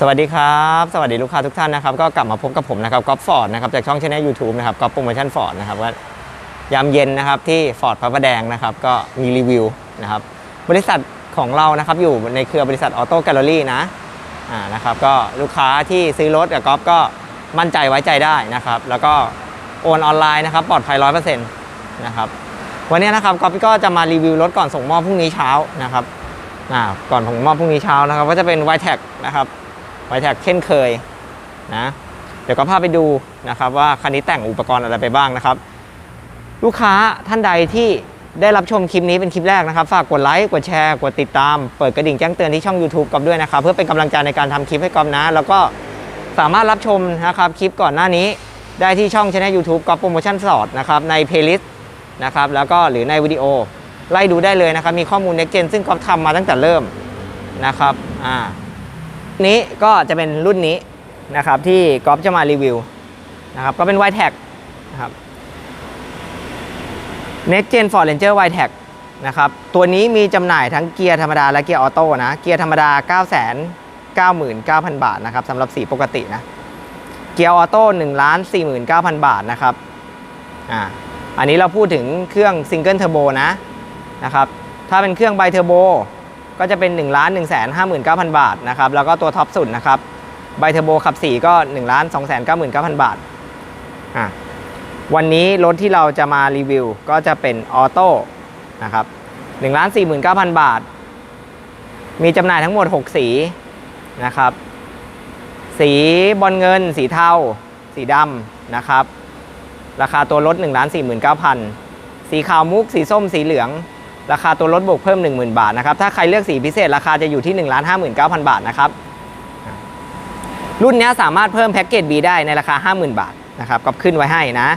สวัสดีครับ สวัสดีลูกค้าทุกท่านนะครับ ก็กลับมาพบกับผมนะครับก๊อฟฟอร์ดนะครับจากช่องช anel YouTube นะครับก๊อฟโปรโมชั่นฟอร์ดนะครับว่ายามเย็นนะครับที่ฟอร์ดพระประแดงนะครับก็มีรีวิวนะครับบริษัทของเรานะครับอยู่ในเครือบริษัทออโต้แกลเลอรี่นะอ่านะครับก็ลูกค้าที่ซื้อรถกับก๊อฟก็มั่นใจไว้ใจได้นะครับ แล้วก็โอนออนไลน์นะครับปลอดภัยร้อยเปอร์เซ็นต์นะครับวันนี้นะครับก๊อฟก็จะมารีวิวรถก่อนส่งมอบพรุ่งนี้เช้านะครับอ่าก่อนส่งมอบพรุ่งนี้เช้านะครับ ก็จะเป็น y t e c นะครับ ไวแท็กเช่นเคยนะเดี๋ยวก็พาไปดูนะครับว่าคันนี้แต่งอุปกรณ์อะไรไปบ้างนะครับ ลูกค้าท่านใดที่ได้รับชมคลิปนี้เป็นคลิปแรกนะครับ ฝากกดไลค์ กดแชร์ กดติดตาม เปิดกระดิ่งแจ้งเตือนที่ช่อง YouTube กอบด้วยนะครับ เพื่อเป็นกำลังใจในการทำคลิปให้กอบนะ แล้วก็สามารถรับชมนะครับคลิปก่อนหน้านี้ ได้ที่ช่องช anel YouTube กอบโปรโมชั่นสอดนะครับในเพลย์ลิสต์นะครับแล้วก็หรือในวิดีโอ ไล่ดูได้เลยนะครับ มีข้อมูล Next Gen ซึ่งกอบทำมาตั้งแต่เริ่มนะครับอ่า นี้ก็จะเป็นรุ่นนี้นะครับที่ก๊อฟจะมารีวิวนะครับก็เป็น y t e c นะครับ Next Gen Ford Ranger y t e c นะครับตัวนี้มีจำหน่ายทั้งเกียร์ธรรมดาและเกียร์ออโต้นะเกียร์ธรรมดา9 9 9 9 0 0 0 บาทนะครับสำหรับสีปกตินะเกียร์ออโต้1ล้าน49,000 บาทนะครับอ่าอันนี้เราพูดถึงเครื่องซิงเกิลเทอร์โบนะนะครับถ้าเป็นเครื่องไบเทอร์โบ ก็จะเป็น1 1 5 9 0 0 0 บาทนะครับแล้วก็ตัวท็อปสุดนะครับไบเทอร์โบขับ 4 ก็ 1 2 9 9 0 0 0 บาทอะวันนี้รถที่เราจะมารีวิวก็จะเป็นออโต้นะครับ1 4 9 0 0 0 บาท มีจำหน่ายทั้งหมด 6 สีนะครับ สีบอลเงิน สีเทา สีดำนะครับ ราคาตัวรถ 1 4 9 0 0 0 สีขาวมุก สีส้ม สีเหลือง ราคาตัวรถบวกเพิ่ม 10,000 บาทนะครับถ้าใครเลือกสีพิเศษราคาจะอยู่ที่ 1 5 9 0 0 0 บาทนะครับรุ่นนี้สามารถเพิ่มแพ็กเกจ B ได้ในราคา 50,000 บาทนะครับก็ขึ้นไว้ให้นะ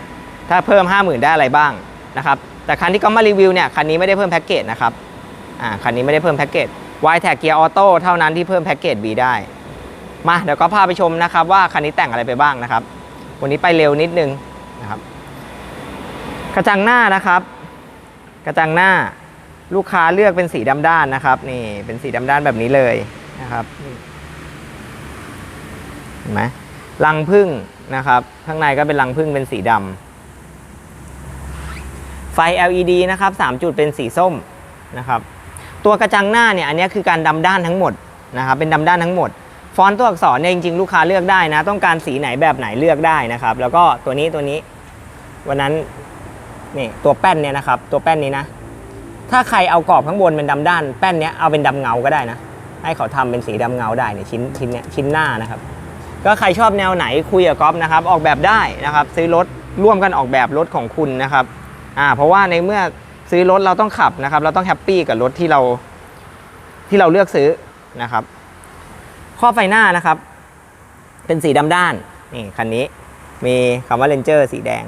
ถ้าเพิ่ม 50,000 ได้อะไรบ้างนะครับแต่คันที่ก็มารีวิวเนี่ยคันนี้ไม่ได้เพิ่มแพ็กเกจนะครับอ่าคันนี้ไม่ได้เพิ่มแพ็กเกจ y t a g Gear Auto เท่านั้นที่เพิ่มแพ็กเกจ B ได้ มาเดี๋ยวก็พาไปชมนะครับว่าคันนี้แต่งอะไรไปบ้างนะครับ วันนี้ไปเร็วนิดนึงนะครับ กระจังหน้านะครับ กระจังหน้า ลูกค้าเลือกเป็นสีดำด้านนะครับ นี่เป็นสีดำด้านแบบนี้เลยนะครับเห็นไหมรังพึ่งนะครับ ข้างในก็เป็นรังพึ่งเป็นสีดำไฟ LED นะครับ 3 จุดเป็นสีส้มนะครับ ตัวกระจังหน้าเนี่ยอันนี้คือการดำด้านทั้งหมดนะครับ เป็นดำด้านทั้งหมด ฟอนต์ตัวอักษรเนี่ยจริงๆ ลูกค้าเลือกได้นะ ต้องการสีไหนแบบไหนเลือกได้นะครับ แล้วก็ตัวนี้ตัวนี้ วันนั้นนี่ตัวแป้นเนี่ยนะครับ ตัวแป้นนี้นะ ถ้าใครเอากรอบข้างบนเป็นดำด้าน แป้นเนี้ยเอาเป็นดำเงาก็ได้นะ ให้เขาทำเป็นสีดำเงาได้เนี่ยชิ้นชิ้นเนี้ยชิ้นหน้านะครับ ก็ใครชอบแนวไหนคุยกับก๊อฟนะครับ ออกแบบได้นะครับ ซื้อรถร่วมกันออกแบบรถของคุณนะครับอ่าเพราะว่าในเมื่อซื้อรถเราต้องขับนะครับ เราต้องแฮปปี้กับรถที่เราที่เราเลือกซื้อนะครับ ข้อไฟหน้านะครับ เป็นสีดำด้านนี่คันนี้มีคำว่าเลนเจอร์สีแดง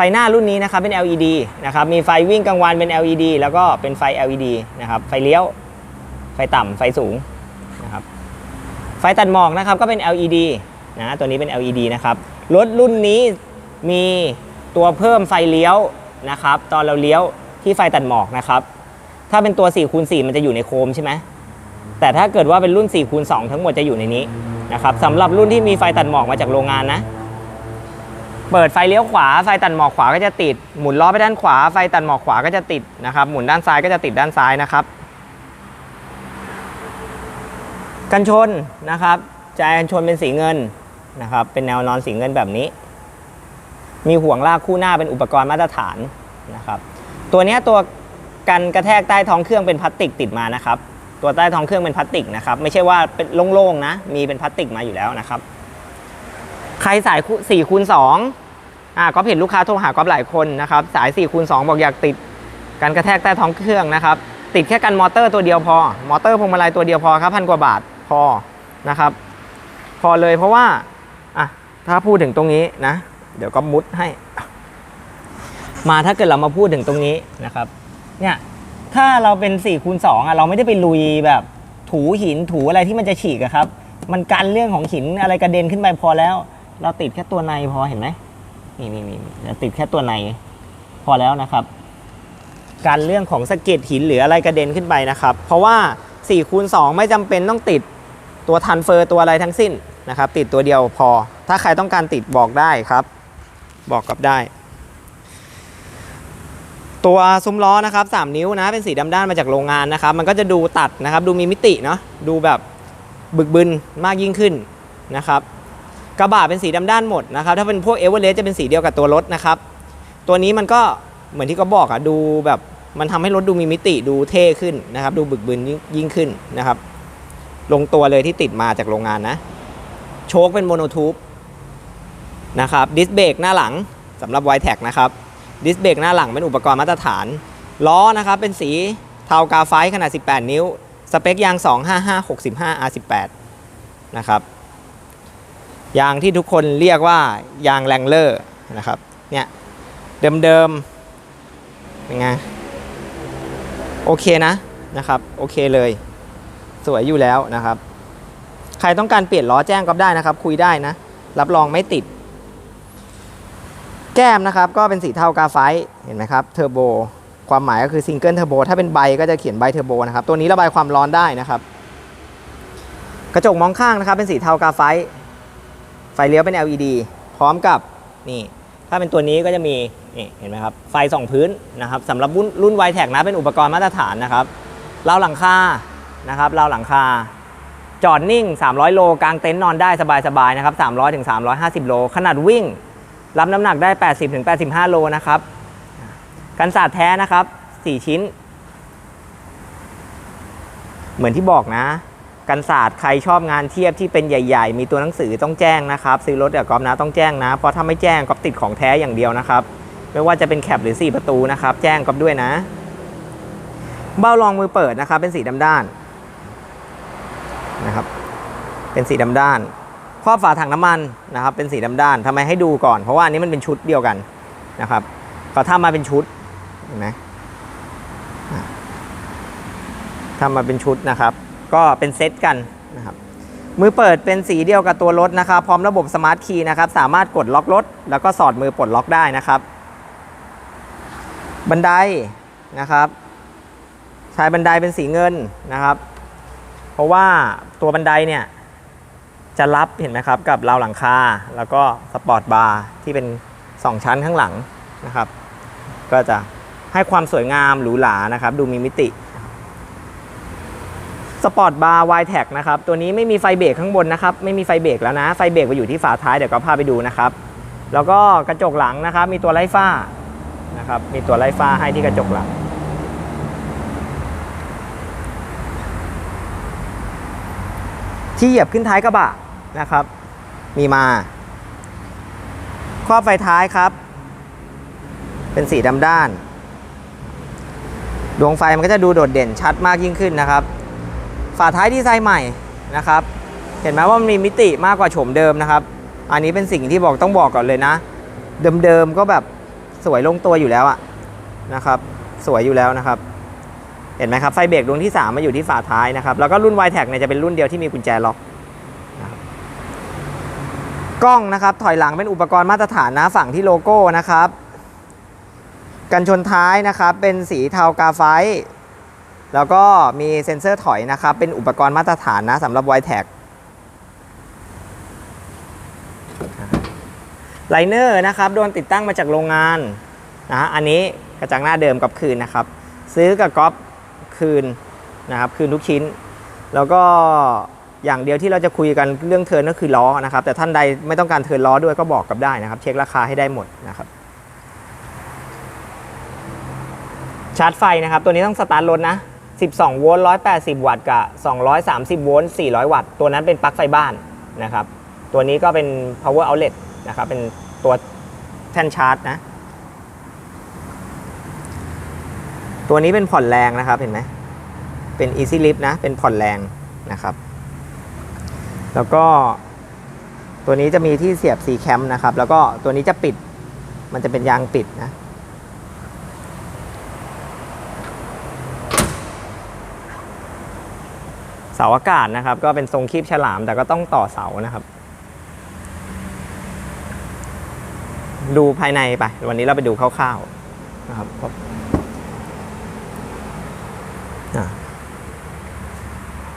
ไฟหน้ารุ่นนี้นะครับเป็น LED นะครับมีไฟวิ่งกลางวันเป็น LED แล้วก็เป็นไฟ LED นะครับไฟเลี้ยว ไฟต่ำไฟสูงนะครับไฟตัดหมอกนะครับก็เป็น LED นะตัวนี้เป็น LED นะครับรถรุ่นนี้มีตัวเพิ่มไฟเลี้ยวนะครับตอนเราเลี้ยวที่ไฟตัดหมอกนะครับถ้าเป็นตัว4คูณ4มันจะอยู่ในโคมใช่ไหมแต่ถ้าเกิดว่าเป็นรุ่น4คูณ2ทั้งหมดจะอยู่ในนี้นะครับสำหรับรุ่นที่มีไฟตัดหมอกมาจากโรงงานนะ เปิดไฟเลี้ยวขวาไฟตัดหมอกขวาก็จะติด หมุนล้อไปด้านขวาไฟตัดหมอกขวาก็จะติดนะครับ หมุนด้านซ้ายก็จะติดด้านซ้ายนะครับ กันชนนะครับจายกันชนเป็นสีเงินนะครับ เป็นแนวนอนสีเงินแบบนี้ มีห่วงลากคู่หน้าเป็นอุปกรณ์มาตรฐานนะครับ ตัวนี้ตัวกันกระแทกใต้ท้องเครื่องเป็นพลาสติกติดมานะครับ ตัวใต้ท้องเครื่องเป็นพลาสติกนะครับ ไม่ใช่ว่าเป็นโล่งๆนะ มีเป็นพลาสติกมาอยู่แล้วนะครับ ใครสายสี่คูณสองอ่าก็เห็นลูกค้าโทรหาก๊อฟหลายคนนะครับ สาย4คูณ2บอกอยากติดการกระแทกใต้ท้องเครื่องนะครับ ติดแค่กันมอเตอร์ตัวเดียวพอ มอเตอร์พวงมาลัยตัวเดียวพอครับพันกว่าบาทพอนะครับ พอเลยเพราะว่าอะถ้าพูดถึงตรงนี้นะ เดี๋ยวก็มุดให้ มาถ้าเกิดเรามาพูดถึงตรงนี้นะครับ เนี่ยถ้าเราเป็น4คูณ2อะเราไม่ได้ไปลุยแบบถูหินถูอะไรที่มันจะฉีกอะครับ มันกันเรื่องของหินอะไรกระเด็นขึ้นไปพอแล้ว เราติดแค่ตัวในพอเห็นไหมนี่นี่นี่เราติดแค่ตัวใน พอแล้วนะครับ การเรื่องของสะเก็ดหินหรืออะไรกระเด็นขึ้นไปนะครับ เพราะว่า4คูณ2ไม่จำเป็นต้องติดตัวทันเฟอร์ตัวอะไรทั้งสิ้นนะครับ ติดตัวเดียวพอ ถ้าใครต้องการติดบอกได้ครับ บอกกับได้ ตัวซุ้มล้อนะครับ 3 นิ้วนะเป็นสีดำด้านมาจากโรงงานนะครับ มันก็จะดูตัดนะครับ ดูมีมิติเนาะดูแบบบึกบึนมากยิ่งขึ้นนะครับ กระบะเป็นสีดำด้านหมดนะครับ ถ้าเป็นพวกเอเวอเรสต์จะเป็นสีเดียวกับตัวรถนะครับ ตัวนี้มันก็เหมือนที่เขาบอกอะดูแบบมันทำให้รถดูมีมิติดูเท่ขึ้นนะครับ ดูบึกบึนยิ่งขึ้นนะครับ ลงตัวเลยที่ติดมาจากโรงงานนะ โชคเป็นโมโนทูบนะครับดิสเบรกหน้าหลังสำหรับไวแท็กนะครับดิสเบรกหน้าหลังเป็นอุปกรณ์มาตรฐาน ล้อนะครับเป็นสีเทากาไฟขนาด 18 นิ้ว สเปคยาง 255 65 R18 นะครับ ยางที่ทุกคนเรียกว่ายางแรงเลอร์นะครับเนี่ยเดิมๆเป็นไงโอเคนะนะครับโอเคเลย สวยอยู่แล้วนะครับ ใครต้องการเปลี่ยนล้อแจ้งก็ได้นะครับ คุยได้นะ รับรองไม่ติด แก้มนะครับก็เป็นสีเทากาไฟท์เห็นไหมครับเทอร์โบความหมายก็คือซิงเกิลเทอร์โบถ้าเป็นใบก็จะเขียนใบเทอร์โบนะครับตัวนี้ระบายความร้อนได้นะครับ กระจกมองข้างนะครับเป็นสีเทากาไฟท์ ฟเลี้ยวเป็น LED พร้อมกับนี่ถ้าเป็นตัวนี้ก็จะมีนี่เห็นไหมครับไฟส่องพื้นนะครับสำหรับรุ่นรุ่นไวแท็กนะเป็นอุปกรณ์มาตรฐานนะครับราวหลังคานะครับราวหลังคา จอดนิ่ง 300 โลกลางเต็นท์นอนได้สบายๆนะครับ300ถึง350 โล ขนาดวิ่ง รับน้ำหนักได้ 80ถึง85 โลนะครับกันสาดแท้นะครับ 4 ชิ้น เหมือนที่บอกนะ กันศาสตร์ใครชอบงานเทียบที่เป็นใหญ่ ๆ มีตัวหนังสือต้องแจ้งนะครับ ซื้อรถกับกอล์ฟนะต้องแจ้งนะ เพราะถ้าไม่แจ้งก็ติดของแท้อย่างเดียวนะครับ ไม่ว่าจะเป็นแคปหรือ 4 ประตูนะครับ แจ้งกอล์ฟด้วยนะ เบ้ารองมือเปิดนะครับ เป็นสีดำด้านนะครับ เป็นสีดำด้านครอบฝาถังน้ำมันนะครับ เป็นสีดำด้านทำไมให้ดูก่อน เพราะว่าอันนี้มันเป็นชุดเดียวกันนะครับเขาทำมาเป็นชุดเห็นไหมทำมาเป็นชุดนะครับ ก็เป็นเซตกันนะครับมือเปิดเป็นสีเดียวกับตัวรถนะครับ พร้อมระบบสมาร์ทคีย์นะครับ สามารถกดล็อกรถ แล้วก็สอดมือปลดล็อกได้นะครับ บันไดนะครับใช้บันไดเป็นสีเงินนะครับ เพราะว่าตัวบันไดเนี่ยจะรับเห็นไหมครับกับราวหลังคา แล้วก็สปอร์ตบาร์ที่เป็น 2 ชั้นข้างหลังนะครับ ก็จะให้ความสวยงามหรูหรานะครับ ดูมีมิติ สปอร์ตบาร์วายแท็กนะครับ ตัวนี้ไม่มีไฟเบรกข้างบนนะครับ ไม่มีไฟเบรกแล้วนะ ไฟเบรกไปอยู่ที่ฝาท้าย เดี๋ยวก็พาไปดูนะครับ แล้วก็กระจกหลังนะครับ มีตัวไล่ฟ้านะครับ มีตัวไล่ฟ้าให้ที่กระจกหลัง ที่เหยียบขึ้นท้ายกระบะนะครับ มีมา ครอบไฟท้ายครับ เป็นสีดำด้าน ดวงไฟมันก็จะดูโดดเด่นชัดมากยิ่งขึ้นนะครับ ฝาท้ายดีไซน์ใหม่นะครับ เห็นไหมว่ามันมีมิติมากกว่าโฉมเดิมนะครับ อันนี้เป็นสิ่งที่บอกต้องบอกก่อนเลยนะ เดิมๆก็แบบสวยลงตัวอยู่แล้วอะนะครับ สวยอยู่แล้วนะครับ เห็นไหมครับไฟเบรกดวงที่ 3 มาอยู่ที่ฝาท้ายนะครับ แล้วก็รุ่น y t e c เนี่ยจะเป็นรุ่นเดียวที่มีกุญแจล็อกนะกล้องนะครับถอยหลังเป็นอุปกรณ์มาตรฐานนะฝั่งที่โลโก้นะครับ กันชนท้ายนะครับ เป็นสีเทากาไฟ แล้วก็มีเซ็นเซอร์ถอยนะครับ เป็นอุปกรณ์มาตรฐานนะสำหรับ y t e c ไลเนอร์นะครับ โดนติดตั้งมาจากโรงงานนะฮะอันนี้กระจังหน้าเดิมกับคืนนะครับ ซื้อกับก๊อฟคืนนะครับคืนทุกชิ้น แล้วก็อย่างเดียวที่เราจะคุยกันเรื่องเทินก็คือล้อนะครับ แต่ท่านใดไม่ต้องการเทินล้อด้วยก็บอกกับได้นะครับ เช็คราคาให้ได้หมดนะครับ ชาร์จไฟนะครับ ตัวนี้ต้องสตาร์ทรถนะ 12 โวลต์ 180 วัตต์กับ 230 โวลต์ 400 วัตต์ ตัวนั้นเป็นปลั๊กไฟบ้านนะครับ ตัวนี้ก็เป็น power outlet นะครับ เป็นตัวแท่นชาร์จนะ ตัวนี้เป็นผ่อนแรงนะครับ เห็นไหม เป็น easy lift นะ เป็นผ่อนแรงนะครับ แล้วก็ตัวนี้จะมีที่เสียบ C cam นะครับ แล้วก็ตัวนี้จะปิด มันจะเป็นยางปิดนะ เสาอากาศนะครับ ก็เป็นทรงคีบฉลามแต่ก็ต้องต่อเสานะครับ ดูภายในไป วันนี้เราไปดูคร่าวๆนะครับ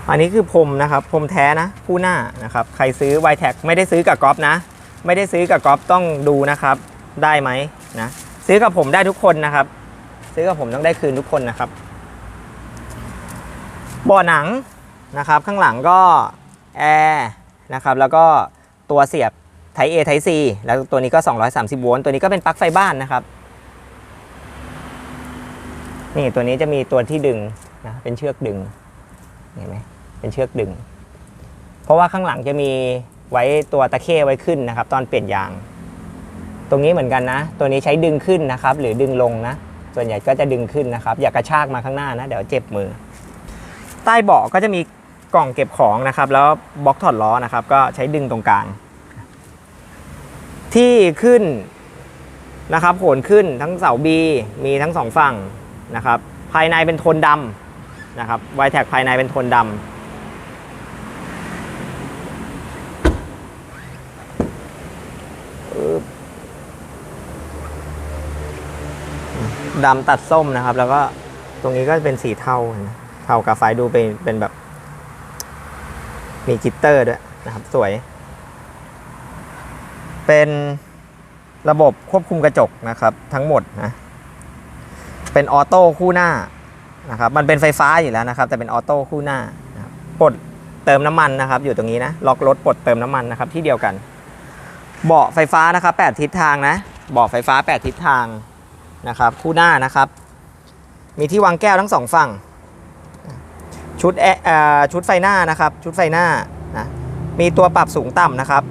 อันนี้คือพรมนะครับพรมแท้นะคู่หน้านะครับ ใครซื้อ y t แท็ไม่ได้ซื้อกับก๊อฟนะ ไม่ได้ซื้อกับก๊อฟต้องดูนะครับ ได้ไหมนะซื้อกับผมได้ทุกคนนะครับ ซื้อกับผมต้องได้คืนทุกคนนะครับบ่อหนัง นะครับ ข้างหลังก็แอร์นะครับแล้วก็ตัวเสียบ Type A Type C แล้วตัวนี้ก็ 230 โวลต์ตัวนี้ก็เป็นปลั๊กไฟบ้านนะครับ นี่ตัวนี้จะมีตัวที่ดึงนะเป็นเชือกดึงเห็นไหมเป็นเชือกดึง เพราะว่าข้างหลังจะมีไว้ตัวตะเข้ไว้ขึ้นนะครับ ตอนเปลี่ยนยาง ตรงนี้เหมือนกันนะ ตัวนี้ใช้ดึงขึ้นนะครับ หรือดึงลงนะ ส่วนใหญ่ก็จะดึงขึ้นนะครับ อย่ากระชากมาข้างหน้านะ เดี๋ยวเจ็บมือ ใต้เบาะก็จะมี กล่องเก็บของนะครับ แล้วบล็อกถอดล้อนะครับ ก็ใช้ดึงตรงกลาง ที่ขึ้นนะครับโขนขึ้นทั้งเสา B มีทั้งสองฝั่งนะครับ ภายในเป็นโทนดำนะครับไวแท็กภายในเป็นโทนดำดำตัดส้มนะครับ แล้วก็ตรงนี้ก็เป็นสีเทาเทากับไฟดูเป็นเป็นแบบ มีจิตเตอร์ด้วยนะครับสวย เป็นระบบควบคุมกระจกนะครับทั้งหมดนะเป็นออโต้คู่หน้านะครับมันเป็นไฟฟ้าอยู่แล้วนะครับ แต่เป็นออโต้คู่หน้านะปลดเติมน้ำมันนะครับ อยู่ตรงนี้นะล็อกรถปลดเติมน้ำมันนะครับ ที่เดียวกัน เบาะไฟฟ้านะครับ8ทิศทางนะเบาะไฟฟ้า8ทิศทางนะครับ คู่หน้านะครับ มีที่วางแก้วทั้งสองฝั่ง ชุดแอเอ่อชุดไฟหน้านะครับ ชุดไฟหน้านะมีตัวปรับสูงต่ำนะครับ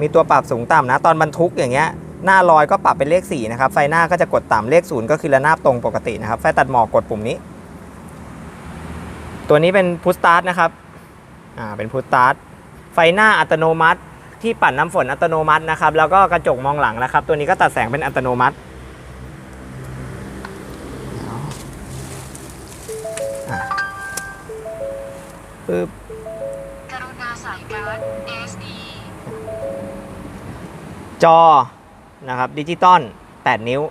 มีตัวปรับสูงต่ำนะ ตอนบรรทุกอย่างเงี้ยหน้าลอยก็ปรับเป็นเลข4นะครับ ไฟหน้าก็จะกดต่ำเลขศูนย์ก็คือระนาบตรงปกตินะครับ ไฟตัดหมอกกดปุ่มนี้ ตัวนี้เป็นพุชสตาร์ทนะครับ อ่า เป็นพุชสตาร์ท ไฟหน้าอัตโนมัติ ที่ปั่นน้ำฝนอัตโนมัตินะครับ แล้วก็กระจกมองหลังนะครับ ตัวนี้ก็ตัดแสงเป็นอัตโนมัติ ปึ๊บกรุณาใส่การ์ด SD จอนะครับดิจิตอล8 นิ้ว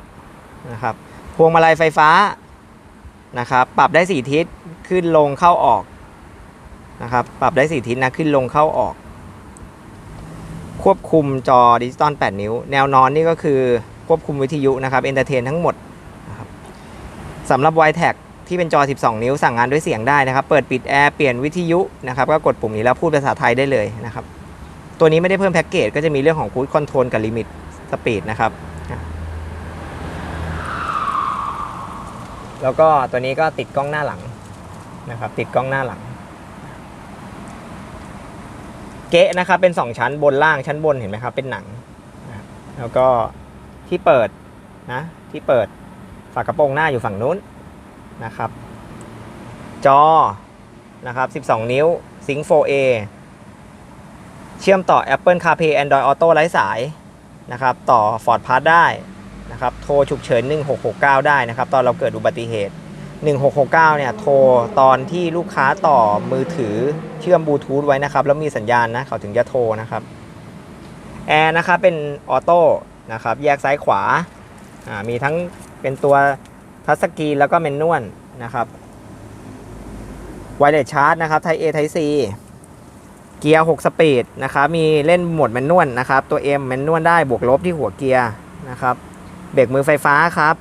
นะครับพวงมาลัยไฟฟ้านะครับปรับได้ 4 ทิศขึ้นลงเข้าออกนะครับปรับได้ 4 ทิศนะขึ้นลงเข้าออก ควบคุมจอดิจิตอล8 นิ้ว แนวนอนนี่ก็คือควบคุมวิทยุนะครับเอนเตอร์เทนทั้งหมดนะครับสำหรับ y t a g ที่เป็นจอ 12 นิ้วสั่งงานด้วยเสียงได้นะครับ เปิดปิดแอร์เปลี่ยนวิทยุนะครับก็กดปุ่มนี้แล้วพูดภาษาไทยได้เลยนะครับ ตัวนี้ไม่ได้เพิ่มแพ็กเกจก็จะมีเรื่องของ Cruise Control กับ Limit Speed นะครับ แล้วก็ตัวนี้ก็ติดกล้องหน้าหลังนะครับ ติดกล้องหน้าหลัง เก๊ะนะครับเป็น 2 ชั้นบนล่างชั้นบนเห็นไหมครับ เป็นหนัง แล้วก็ที่เปิดนะที่เปิดฝากระโปรงหน้าอยู่ฝั่งนู้น นะครับ จอนะครับ 12 นิ้ว Sync 4A เชื่อมต่อ Apple CarPlay Android Auto ไร้สายนะครับ ต่อ Ford Pass ได้นะครับ โทรฉุกเฉิน 1669 ได้นะครับ ตอนเราเกิดอุบัติเหตุ 1669 เนี่ย โทรตอนที่ลูกค้าต่อมือถือเชื่อมบลูทูธไว้นะครับ แล้วมีสัญญาณนะ เขาถึงจะโทรนะครับแอร์นะครับเป็นออโต้นะครับ แยกซ้ายขวาอ่ามีทั้งเป็นตัว ทัชสกรีนแล้วก็เมนนวลนะครับไวเลสชาร์จนะครับ Type A Type C เกียร์ 6 สปีดนะครับมีเล่นโหมดแมนนวลนะครับตัว M แมนนวลได้บวกลบที่หัวเกียร์นะครับเบรกมือไฟฟ้าครับ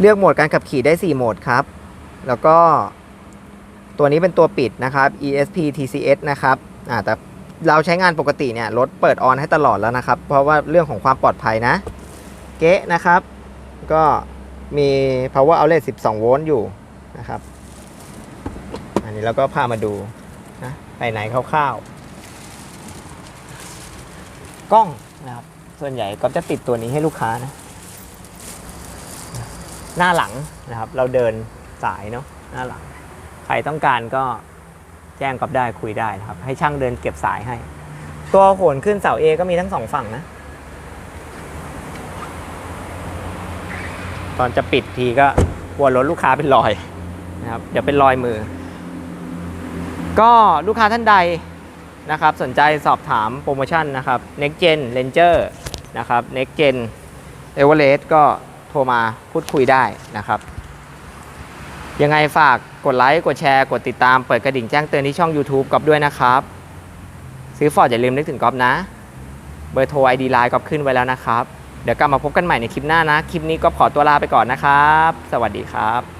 เลือกโหมดการขับขี่ได้ 4 โหมดครับ แล้วก็ตัวนี้เป็นตัวปิดนะครับ ESP TCS นะครับอ่าแต่เราใช้งานปกติเนี่ยรถเปิดออนให้ตลอดแล้วนะครับ เพราะว่าเรื่องของความปลอดภัยนะ เก๊ะนะครับ ก็มี power outlet 12 โวลต์อยู่นะครับ อันนี้เราก็พามาดูนะภายในคร่าวๆ กล้องนะครับ ส่วนใหญ่ก็จะติดตัวนี้ให้ลูกค้านะ หน้าหลังนะครับ เราเดินสายเนาะหน้าหลัง ใครต้องการก็แจ้งกับได้คุยได้นะครับ ให้ช่างเดินเก็บสายให้ ตัวโขนขึ้นเสา A ก็มีทั้งสองฝั่งนะ ตอนจะปิดทีก็กลัวรถลูกค้าเป็นรอยนะครับเดี๋ยวเป็นรอยมือ ก็ลูกค้าท่านใดนะครับ สนใจสอบถามโปรโมชั่นนะครับ Next Gen Ranger นะครับ Next Gen Everest ก็โทรมาพูดคุยได้นะครับ ยังไงฝากกดไลค์ กดแชร์ กดติดตามเปิดกระดิ่งแจ้งเตือนที่ช่อง YouTube ก๊อฟด้วยนะครับ ซื้อฟอร์ดอย่าลืมนึกถึงก๊อฟนะ เบอร์โทร ID ไลน์ก๊อฟขึ้นไว้แล้วนะครับ เดี๋ยวกลับมาพบกันใหม่ในคลิปหน้านะ คลิปนี้ก็ขอตัวลาไปก่อนนะครับ สวัสดีครับ